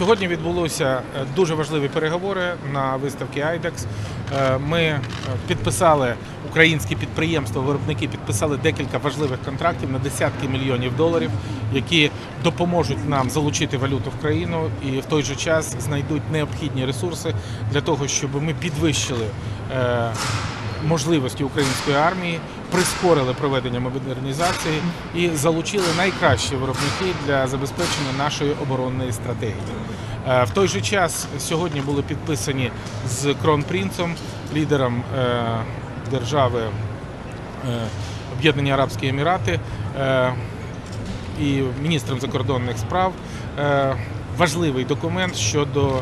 Сьогодні відбулося е, дуже важливі переговори на виставці IDEX. Е, Ми е, підписали українські підприємства, виробники підписали декілька важливих контрактів на десятки мільйонів доларів, які допоможуть нам залучити валюту в країну і в той же час знайдуть необхідні ресурси для того, щоб ми підвищили можливості української армії, прискорили проведення модернізації і залучили найкращі виробники для забезпечення нашої оборонної стратегії. Е, В той же час сьогодні були підписані з кронпринцем, лідером е, держави е, Об'єднані Арабські Емірати і міністром закордонних справ важливий документ щодо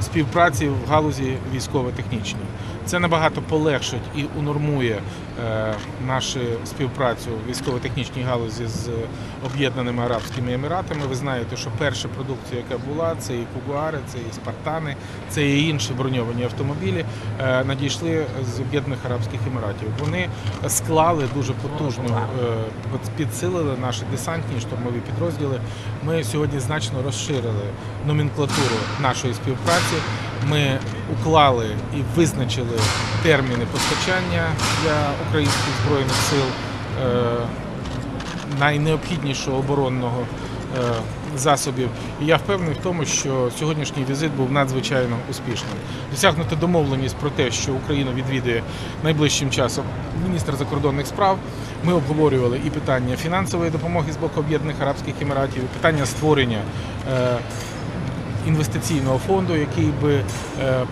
співпраці в галузі військово-технічній. Це набагато полегшить і унормує е, нашу співпрацю військово-технічній галузі з Об'єднаними Арабськими Еміратами. Ви знаєте, що перша продукція, яка була, це і Кугуари, це і Спартани, це і інші броньовані автомобілі, е, надійшли з Об'єднаних Арабських Еміратів. Вони склали дуже потужну, е, підсилили наші десантні штурмові підрозділи. Ми сьогодні значно розширили номенклатуру нашої співпраці. Ми уклали і визначили терміни постачання для українських збройних сил е, найнеобхіднішого оборонного е, засобів. І я впевнений в тому, що сьогоднішній візит був надзвичайно успішним. Досягнути домовленість про те, що Україну відвідує найближчим часом міністр закордонних справ. Ми обговорювали і питання фінансової допомоги з боку Об'єднаних Арабських Еміратів, і питання створення. Інвестиційного фонду, який би е,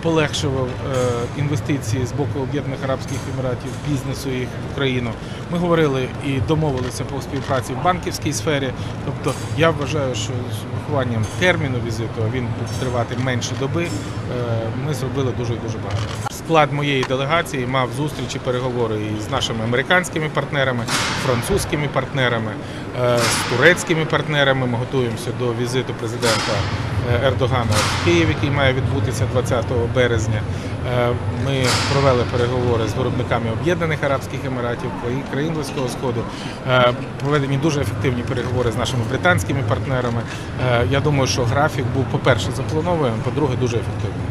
полегшував е, інвестиції з боку Об'єднаних Арабських Еміратів, бізнесу їх в Україну. Ми говорили і домовилися по співпраці в банківській сфері. Тобто я вважаю, що з вихованням терміну візиту, він буде тривати менше доби. е, Ми зробили дуже дуже багато. Склад моєї делегації мав зустрічі, переговори з нашими американськими партнерами, французькими партнерами, е, з турецькими партнерами. Ми готуємося до візиту президента е, Ердогана в Київ, який має відбутися 20 березня. Е, Ми провели переговори з виробниками Об'єднаних Арабських Еміратів, країн- Близького Сходу. Проведені дуже ефективні переговори з нашими британськими партнерами. Я думаю, що графік був, по-перше, запланований, по-друге, дуже ефективний.